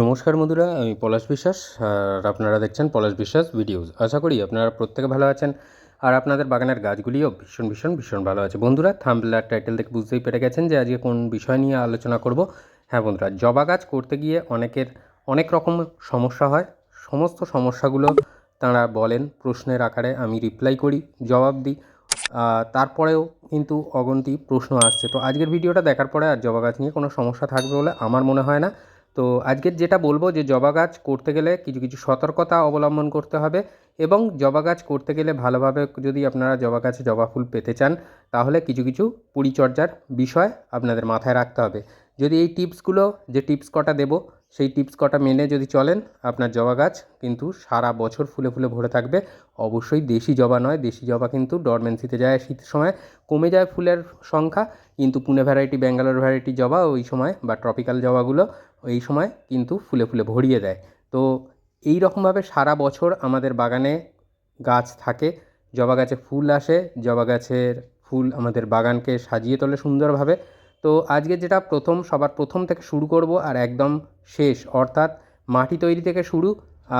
নমস্কার বন্ধুরা, আমি পলাশ বিশ্বাস, আর আপনারা দেখছেন পলাশ বিশ্বাস ভিডিওস। আশা করি আপনারা প্রত্যেকে ভালো আছেন, আর আপনাদের বাগানের গাছগুলিও ভীষণ ভীষণ ভীষণ ভালো আছে। বন্ধুরা থাম্বল আর টাইটেল দেখে বুঝতেই পেরে গেছেন যে আজকে কোন বিষয় নিয়ে আলোচনা করব। হ্যাঁ বন্ধুরা, জবা গাছ করতে গিয়ে অনেকের অনেক রকম সমস্যা হয়। সমস্ত সমস্যাগুলো তারা বলেন প্রশ্নের আকারে আমি রিপ্লাই করি, জবাব দিই। তারপরেও কিন্তু অগন্তি প্রশ্ন আসছে। তো আজকের ভিডিওটা দেখার পরে আর জবা গাছ নিয়ে কোনো সমস্যা থাকবে বলে আমার মনে হয় না। তো আজকের যেটা বলব যে জবা গাছ করতে গেলে কিছু কিছু সতর্কতা অবলম্বন করতে হবে এবং জবা গাছ করতে গেলে ভালোভাবে যদি আপনারা জবা গাছে জবা ফুল পেতে চান, তাহলে কিছু কিছু পরিচর্যার বিষয় আপনাদের মাথায় রাখতে হবে। যদি এই টিপসগুলো, যে টিপস কটা দেবো, সেই টিপস কটা মেনে যদি চলেন, আপনার জবা গাছ কিন্তু সারা বছর ফুলে ফুলে ভরে থাকবে। অবশ্যই দেশি জবা নয়, দেশি জবা কিন্তু ডরমেন্সিতে যায় শীতের সময়। কমে যায় ফুলের সংখ্যা, কিন্তু পুনে ভ্যারাইটি ব্যাঙ্গালোর ভ্যারাইটি জবা ওই সময় বা ট্রপিক্যাল জবাগুলো এই সময় কিন্তু ফুলে ফুলে ভরিয়ে দেয়। তো এই রকমভাবে সারা বছর আমাদের বাগানে গাছ থাকে। জবা গাছে ফুল আসে, জবা গাছের ফুল আমাদের বাগানকে সাজিয়ে তোলে সুন্দরভাবে। তো আজকে যেটা প্রথম, সবার প্রথম থেকে শুরু করব আর একদম শেষ, অর্থাৎ মাটি তৈরি থেকে শুরু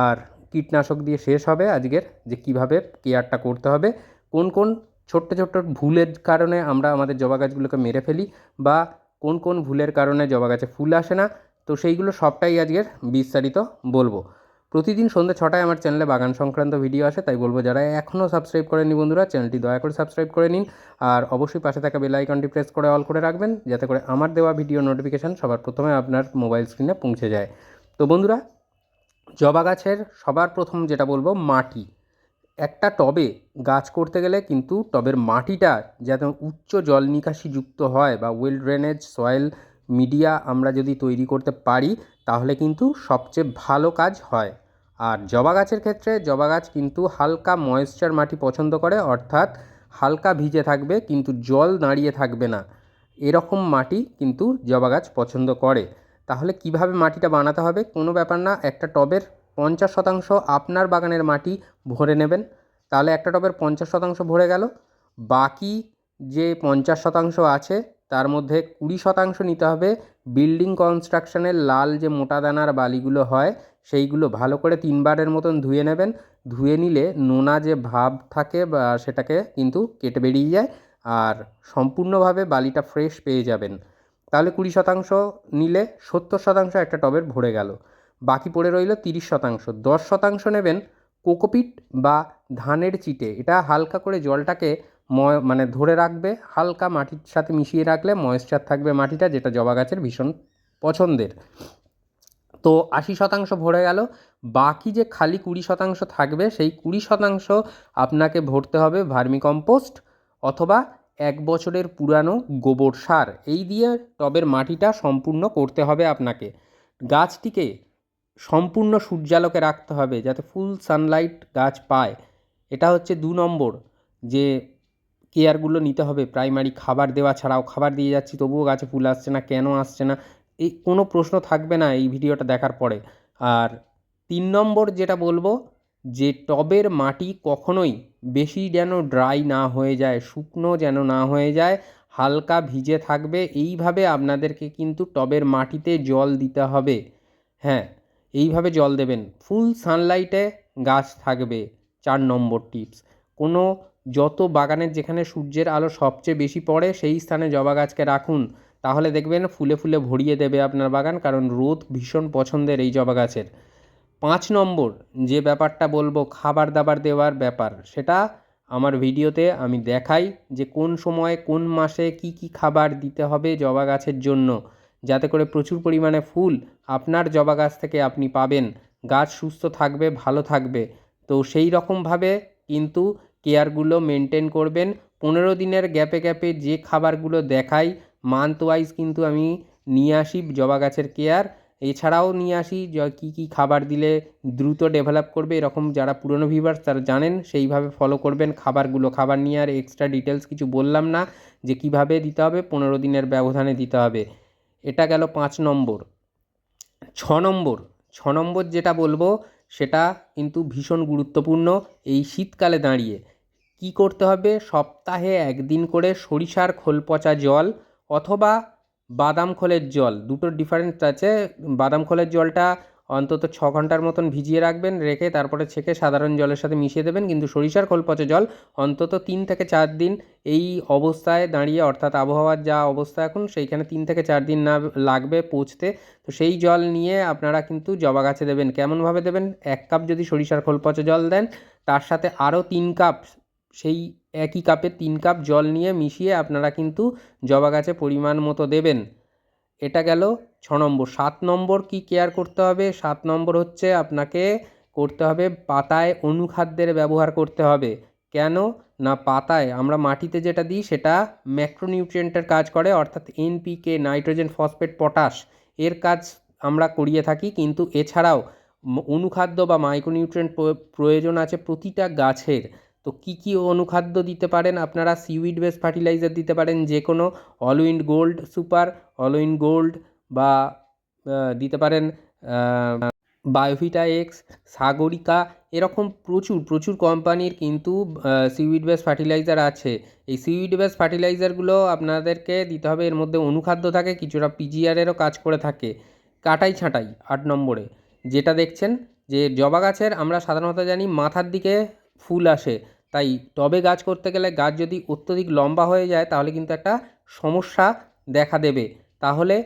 আর কীটনাশক দিয়ে শেষ হবে আজকের যে কীভাবে কেয়ারটা করতে হবে, কোন কোন ছোট্ট ছোট্ট ভুলের কারণে আমরা আমাদের জবা গাছগুলোকে মেরে ফেলি বা কোন কোন ভুলের কারণে জবা গাছে ফুল আসে না তো সেইগুলো সবটাই আজকের বিস্তারিত বলব। প্রতিদিন সন্ধ্যে ছটায় আমার চ্যানেলে বাগান সংক্রান্ত ভিডিও আসে, তাই বলব যারা এখনও সাবস্ক্রাইব করেনি বন্ধুরা, চ্যানেলটি দয়া করে সাবস্ক্রাইব করে নিন। আর অবশ্যই পাশে থাকা বেল আইকনটি প্রেস করে অল করে রাখবেন, যাতে করে আমার দেওয়া ভিডিও নোটিফিকেশান সবার প্রথমে আপনার মোবাইল স্ক্রিনে পৌঁছে যায়। তো বন্ধুরা, জবা গাছের সবার প্রথম যেটা বলব, মাটি। একটা টবে গাছ করতে গেলে কিন্তু টবের মাটিটা যাতে উচ্চ জল নিকাশি যুক্ত হয় বা ওয়েল ড্রেনেজ সয়েল মিডিয়া আমরা যদি তৈরি করতে পারি, তাহলে কিন্তু সবচেয়ে ভালো কাজ হয়। আর জবা গাছের ক্ষেত্রে জবা গাছ কিন্তু হালকা ময়েশ্চার মাটি পছন্দ করে, অর্থাৎ হালকা ভিজে থাকবে, কিন্তু জল দাঁড়িয়ে থাকবে না। এরকম মাটি কিন্তু জবা গাছ পছন্দ করে। তাহলে কীভাবে মাটিটা বানাতে হবে? কোনো ব্যাপার না, একটা টবের পঞ্চাশ শতাংশ আপনার বাগানের মাটি ভরে নেবেন। তাহলে একটা টবের পঞ্চাশ শতাংশ ভরে গেল। বাকি যে পঞ্চাশ শতাংশ আছে তার মধ্যে কুড়ি শতাংশ নিতে হবে। বিল্ডিং কনস্ট্রাকশনের লাল যে মোটা দানার বালিগুলো হয়, সেইগুলো ভালো করে তিনবারের মতন ধুয়ে নেবেন। ধুয়ে নিলে নোনা যে ভাব থাকে বা সেটাকে কিন্তু কেটে বেরিয়ে যায় আর সম্পূর্ণভাবে বালিটা ফ্রেশ পেয়ে যাবেন। তাহলে কুড়ি শতাংশ নিলে সত্তর শতাংশ একটা টবের ভরে গেল। বাকি পড়ে রইল তিরিশ শতাংশ। দশ শতাংশ নেবেন কোকোপিট বা ধানের চিটে। এটা হালকা করে জলটাকে ময় মানে ধরে রাখবে, হালকা মাটির সাথে মিশিয়ে রাখলে ময়েশ্চার থাকবে মাটিটা, যেটা জবা গাছের ভীষণ পছন্দের। তো আশি শতাংশ ভরে গেল, বাকি যে খালি কুড়ি শতাংশ থাকবে, সেই কুড়ি শতাংশ আপনাকে ভরতে হবে ভার্মিকম্পোস্ট অথবা এক বছরের পুরানো গোবর সার। এই দিয়ে টবের মাটিটা সম্পূর্ণ করতে হবে আপনাকে। গাছটিকে সম্পূর্ণ সূর্যালোকে রাখতে হবে, যাতে ফুল সানলাইট গাছ পায়। এটা হচ্ছে দু নম্বর, যে কেয়ারগুলো নিতে হবে। প্রাইমারি খাবার দেওয়া ছাড়াও খাবার দিয়ে যাচ্ছি, তবুও গাছে ফুল আসছে না, কেন আসছে না? এই কোনো প্রশ্ন থাকবে না এই ভিডিওটা দেখার পরে। আর তিন নম্বর যেটা বলব, যে টবের মাটি কখনোই বেশি যেন ড্রাই না হয়ে যায়, শুকনো যেন না হয়ে যায়, হালকা ভিজে থাকবে। এইভাবে আপনাদেরকে কিন্তু টবের মাটিতে জল দিতে হবে। হ্যাঁ এইভাবে জল দেবেন। ফুল সানলাইটে গাছ থাকবে, চার নম্বর টিপস। কোনো যত বাগানের যেখানে সূর্যের আলো সবচেয়ে বেশি পড়ে, সেই স্থানে জবা গাছকে রাখুন। তাহলে দেখবেন ফুলে ফুলে ভরিয়ে দেবে আপনার বাগান, কারণ রোদ ভীষণ পছন্দের এই জবা গাছের। পাঁচ নম্বর, যে ব্যাপারটা বলব, খাবার দাবার দেওয়ার ব্যাপার, সেটা আমার ভিডিওতে আমি দেখাই যে কোন সময়, কোন মাসে কি কি খাবার দিতে হবে জবা গাছের জন্য। যাতে করে প্রচুর পরিমাণে ফুল আপনার জবা গাছ থেকে আপনি পাবেন। গাছ সুস্থ থাকবে, ভালো থাকবে। তো সেই রকমভাবে কিন্তু কেয়ারগুলো মেনটেন করবেন। পনেরো দিনের গ্যাপে গ্যাপে যে খাবারগুলো দেখাই মান্থ ওয়াইজ কিন্তু আমি নিয়ে আসি জবা গাছের কেয়ার এছাড়াও নিয়ে আসি কী কী খাবার দিলে দ্রুত ডেভেলপ করবে, এরকম যারা পুরনো ভিউয়ার্স তারা জানেন, সেইভাবে ফলো করবেন খাবারগুলো। খাবার নিয়ে আর এক্সট্রা ডিটেলস কিছু বললাম না, যে কীভাবে দিতে হবে, পনেরো দিনের ব্যবধানে দিতে হবে। এটা গেল পাঁচ নম্বর। ছ নম্বর। ছ নম্বর যেটা বলব, সেটা কিন্তু ভীষণ গুরুত্বপূর্ণ, এই শীতকালে দাঁড়িয়ে। কি করতে হবে? সপ্তাহে একদিন করে সরিষার খোল পচা জল অথবা বাদাম খোলের জল, দুটো ডিফারেন্স আছে। বাদাম খোলের জলটা অন্তত ছ ঘণ্টার মতন ভিজিয়ে রাখবেন, রেখে তারপরে ছেঁকে সাধারণ জলের সাথে মিশিয়ে দেবেন। কিন্তু সরিষার খোল পচা জল অন্তত তিন থেকে চার দিন এই অবস্থায় দাঁড়িয়ে, অর্থাৎ আবহাওয়ার যা অবস্থা এখন, সেইখানে তিন থেকে চার দিন না লাগবে পৌঁছতে। তো সেই জল নিয়ে আপনারা কিন্তু জবা গাছে দেবেন। কেমনভাবে দেবেন? এক কাপ যদি সরিষার খোল পচা জল দেন, তার সাথে আরও তিন কাপ সেই একই কাপে তিন কাপ জল নিয়ে মিশিয়ে আপনারা কিন্তু জবা গাছে পরিমাণ মতো দেবেন। এটা গেল ছ নম্বর। সাত নম্বর কি কেয়ার করতে হবে? সাত নম্বর হচ্ছে আপনাকে করতে হবে পাতায় অনুখাদ্যের ব্যবহার করতে হবে। কেন? না, পাতায় আমরা মাটিতে যেটা দিই সেটা ম্যাক্রোনিউট্রিয়েন্টের কাজ করে, অর্থাৎ এনপিকে নাইট্রোজেন ফসফেট পটাশ এর কাজ আমরা করিয়ে থাকি। কিন্তু এছাড়াও অনুখাদ্য বা মাইক্রোনিউট্রিয়েন্ট প্রয়োজন আছে প্রতিটা গাছের। তো কী কী অনুখাদ্য দিতে পারেন? আপনারা সিউইড বেস ফার্টিলাইজার দিতে পারেন যে কোনো অলউইন্ড গোল্ড সুপার অলউইন্ড গোল্ড বা দিতে পারেন বায়োভিটা এক্স সাগরিকা। এরকম প্রচুর প্রচুর কোম্পানির কিন্তু সিউইড বেস ফার্টিলাইজার আছে। এই সিউইড বেস ফার্টিলাইজারগুলো আপনাদেরকে দিতে হবে। এর মধ্যে অনুখাদ্য থাকে, কিছুটা পিজিআরেরও কাজ করে থাকে। কাটাই ছাঁটাই, আট নম্বরে। যেটা দেখছেন, যে জবা গাছের আমরা সাধারণত জানি মাথার দিকে ফুল আসে। তাই টবে গাছ করতে গেলে গাছ যদি অত্যধিক লম্বা হয়ে যায়, তাহলে কিন্তু একটা সমস্যা দেখা দেবে। তাহলে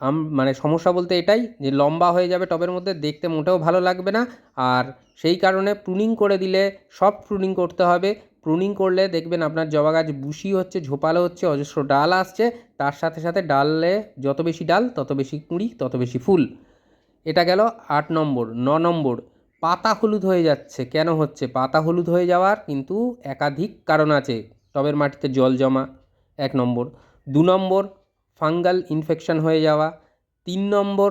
আম মানে সমস্যা বলতে এটাই যে লম্বা হয়ে যাবে টবের মধ্যে, দেখতে মোটেও ভালো লাগবে না। আর সেই কারণে প্রুনিং করে দিলে সব প্রুনিং করতে হবে। প্রুনিং করলে দেখবেন আপনার জবা গাছ বুশি হচ্ছে, ঝোপালো হচ্ছে, অজস্র ডাল আসছে। তার সাথে সাথে ডালে যত বেশি ডাল, তত বেশি কুঁড়ি, তত বেশি ফুল। এটা গেল আট নম্বর, ন নম্বর। পাতা হলুদ হয়ে যাচ্ছে। কেন হচ্ছে? পাতা হলুদ হয়ে যাওয়ার কিন্তু একাধিক কারণ আছে। টবের মাটিতে জল জমা, এক নম্বর। দু নম্বর, ফাঙ্গাল ইনফেকশন হয়ে যাওয়া। তিন নম্বর,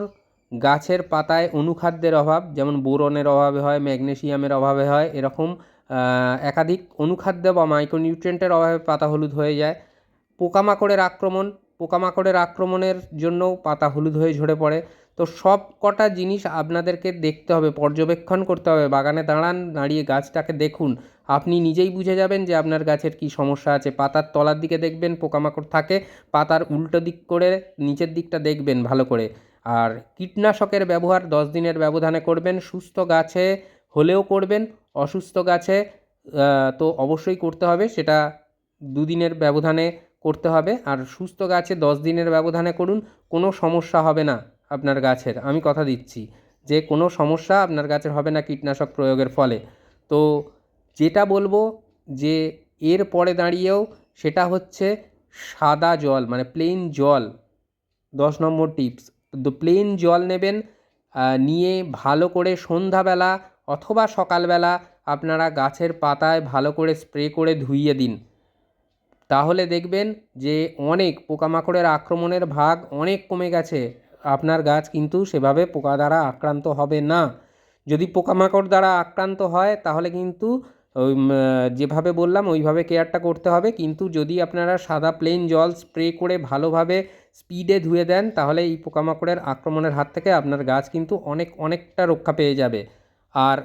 গাছের পাতায় অনুখাদ্যের অভাব, যেমন বোরনের অভাবে হয়, ম্যাগনেশিয়ামের অভাবে হয়, এরকম একাধিক অনুখাদ্য বা মাইক্রোনিউট্রিয়েন্টের অভাবে পাতা হলুদ হয়ে যায়। পোকামাকড়ের আক্রমণ, পোকামাকড়ের আক্রমণের জন্যও পাতা হলুদ হয়ে ঝরে পড়ে। তো সব কটা জিনিস আপনাদেরকে দেখতে হবে, পর্যবেক্ষণ করতে হবে। বাগানে দাঁড়ান, দাঁড়িয়ে গাছটাকে দেখুন। আপনি নিজেই বুঝে যাবেন যে আপনার গাছের কি সমস্যা আছে। পাতার তলার দিকে দেখবেন, পোকামাকড় থাকে, পাতার উল্টো দিক করে নিচের দিকটা দেখবেন ভালো করে। আর কীটনাশকের ব্যবহার দশ দিনের ব্যবধানে করবেন। সুস্থ গাছে হলেও করবেন, অসুস্থ গাছে তো অবশ্যই করতে হবে। সেটা দুদিনের ব্যবধানে করতে হবে। আর সুস্থ গাছে দশ দিনের ব্যবধানে করুন, কোনো সমস্যা হবে না। আপনার গাছের। আমি কথা দিচ্ছি, যে কোনো সমস্যা আপনার গাছের হবে না কীটনাশক প্রয়োগের ফলে। তো যেটা বলব যে এর পরে দাঁড়িয়েও সেটা হচ্ছে সাদা জল মানে প্লেন জল। দশ নম্বর টিপস প্লেন জল নেবেন নিয়ে ভালো করে সন্ধ্যাবেলা অথবা সকালবেলা আপনারা গাছের পাতায় ভালো করে স্প্রে করে ধুইয়ে দিন। তাহলে দেখবেন যে অনেক পোকামাকড়ের আক্রমণের ভাগ অনেক কমে গেছে। আপনার গাছ কিন্তু সেভাবে পোকা দ্বারা আক্রান্ত হবে না। যদি পোকামাকড় দ্বারা আক্রান্ত হয়, তাহলে কিন্তু ওই যেভাবে বললাম, ওইভাবে কেয়ারটা করতে হবে। কিন্তু যদি আপনারা সাদা প্লেন জল স্প্রে করে ভালোভাবে স্পিডে ধুয়ে দেন, তাহলে এই পোকামাকড়ের আক্রমণের হাত থেকে আপনার গাছ কিন্তু অনেক, অনেকটা রক্ষা পেয়ে যাবে। আর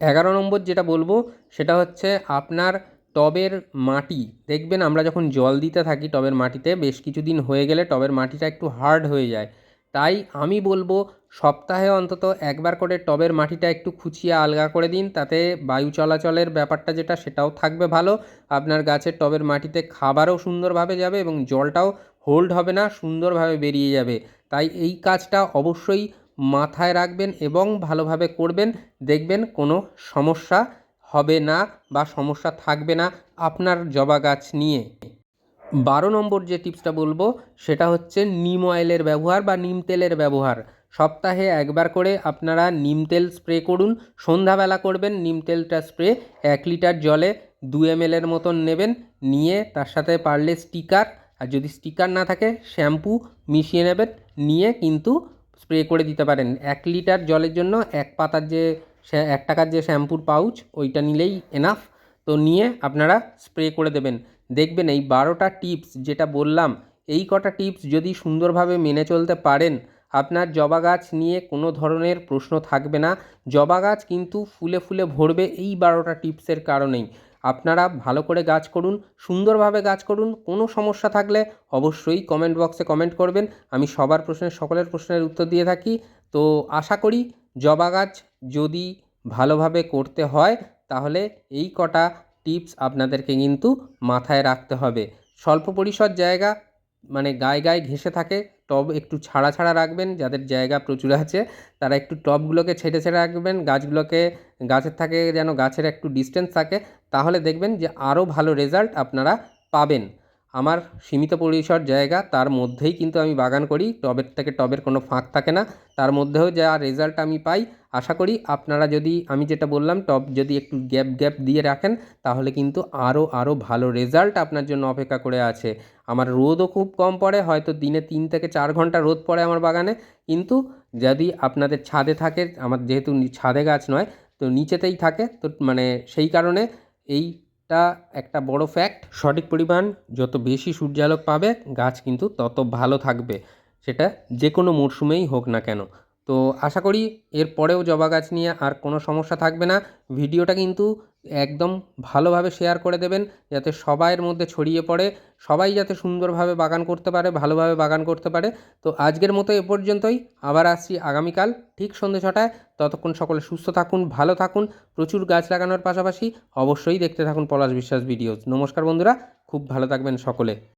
এগারো নম্বর যেটা বলব, সেটা হচ্ছে আপনার টবের মাটি। দেখবেন আমরা যখন জল দিতে থাকি টবের মাটিতে, বেশ কিছুদিন হয়ে গেলে টবের মাটিটা একটু হার্ড হয়ে যায়। তাই আমি বলব সপ্তাহে অন্তত একবার করে টবের মাটিটা একটু খুঁচিয়ে আলগা করে দিন, তাতে বায়ু চলাচলের ব্যাপারটা যেটা সেটাও থাকবে ভালো। আপনার গাছের টবের মাটিতে খাবারও সুন্দরভাবে যাবে এবং জলটাও হোল্ড হবে না, সুন্দরভাবে বেরিয়ে যাবে। তাই এই কাজটা অবশ্যই মাথায় রাখবেন এবং ভালোভাবে করবেন। দেখবেন কোনো সমস্যা হবে না বা সমস্যা থাকবে না আপনার জবা গাছ নিয়ে। বারো নম্বর যে টিপসটা বলব, সেটা হচ্ছে নিম অয়েলের ব্যবহার বা নিম তেলের ব্যবহার। সপ্তাহে একবার করে আপনারা নিম তেল স্প্রে করুন। সন্ধ্যাবেলা করবেন, নিম তেলটা স্প্রে এক লিটার জলে দু এম এর মতন নেবেন। নিয়ে তার সাথে পারলে স্টিকার, আর যদি স্টিকার না থাকে, শ্যাম্পু মিশিয়ে নেবেন। নিয়ে কিন্তু স্প্রে করে দিতে পারেন। এক লিটার জলের জন্য এক পাতার যে এক টাকার যে শ্যাম্পুর পাউচ, ওইটা নিলেই এনাফ তো নিয়ে আপনারা স্প্রে করে দেবেন। দেখবেন এই বারোটা টিপস যেটা বললাম, এই কটা টিপস যদি সুন্দরভাবে মেনে চলতে পারেন, আপনার জবা গাছ নিয়ে কোনো ধরনের প্রশ্ন থাকবে না। জবা গাছ কিন্তু ফুলে ফুলে ভরবে এই বারোটা টিপসের কারণেই। আপনারা ভালো করে গাছ করুন, সুন্দরভাবে গাছ করুন, কোনো সমস্যা থাকলে অবশ্যই কমেন্ট বক্সে কমেন্ট করবেন। আমি সবার প্রশ্নের, সকলের প্রশ্নের উত্তর দিয়ে থাকি। তো আশা করি জবা গাছ যদি ভালোভাবে করতে হয়, তাহলে এই কটা টিপস আপনাদেরকে কিন্তু মাথায় রাখতে হবে। স্বল্প পরিসর জায়গা মানে গায়ে গায়ে ঘেঁষে থাকে, টব একটু ছাড়া ছাড়া রাখবেন, যাদের জায়গা প্রচুর আছে, তারা একটু টবগুলোকে ছেড়ে ছেড়ে রাখবেন, গাছগুলোকে, গাছের থাকে যেন গাছের একটু ডিস্টেন্স থাকে, তাহলে দেখবেন যে আরও ভালো রেজাল্ট আপনারা পাবেন। আমার সীমিত পরিসর জায়গা, তার মধ্যেই কিন্তু আমি বাগান করি। টবের থেকে টবের কোনো ফাঁক থাকে না। তার মধ্যেও যা রেজাল্ট আমি পাই, আশা করি আপনারা যদি, আমি যেটা বললাম, টব যদি একটু গ্যাপ গ্যাপ দিয়ে রাখেন, তাহলে কিন্তু আরও আরও ভালো রেজাল্ট আপনার জন্য অপেক্ষা করে আছে। আমার রোদও খুব কম পড়ে, হয়তো দিনে তিন থেকে চার ঘণ্টা রোদ পড়ে আমার বাগানে। কিন্তু যদি আপনাদের ছাদে থাকে, আমার যেহেতু ছাদে গাছ নয়, তো নিচেতেই থাকে। তো মানে সেই কারণে এইটা একটা বড় ফ্যাক্ট সঠিক পরিমাণ যত বেশি সূর্যালোক পাবে, গাছ কিন্তু তত ভালো থাকবে। সেটা যে কোনো মরশুমেই হোক না কেন। তো আশা করি এর পরেও জবা গাছ নিয়ে আর কোনো সমস্যা থাকবে না। ভিডিওটা কিন্তু একদম ভালোভাবে শেয়ার করে দেবেন, যাতে সবাইয়ের মধ্যে ছড়িয়ে পড়ে, সবাই যাতে সুন্দরভাবে বাগান করতে পারে, ভালোভাবে বাগান করতে পারে। তো আজকের মতো এ পর্যন্তই, আবার আসছি আগামীকাল ঠিক সন্ধ্যে ছটায়। ততক্ষণ সকলে সুস্থ থাকুন, ভালো থাকুন, প্রচুর গাছ লাগানোর পাশাপাশি অবশ্যই দেখতে থাকুন পলাশ বিশ্বাস ভিডিওস নমস্কার বন্ধুরা, খুব ভালো থাকবেন সকলে।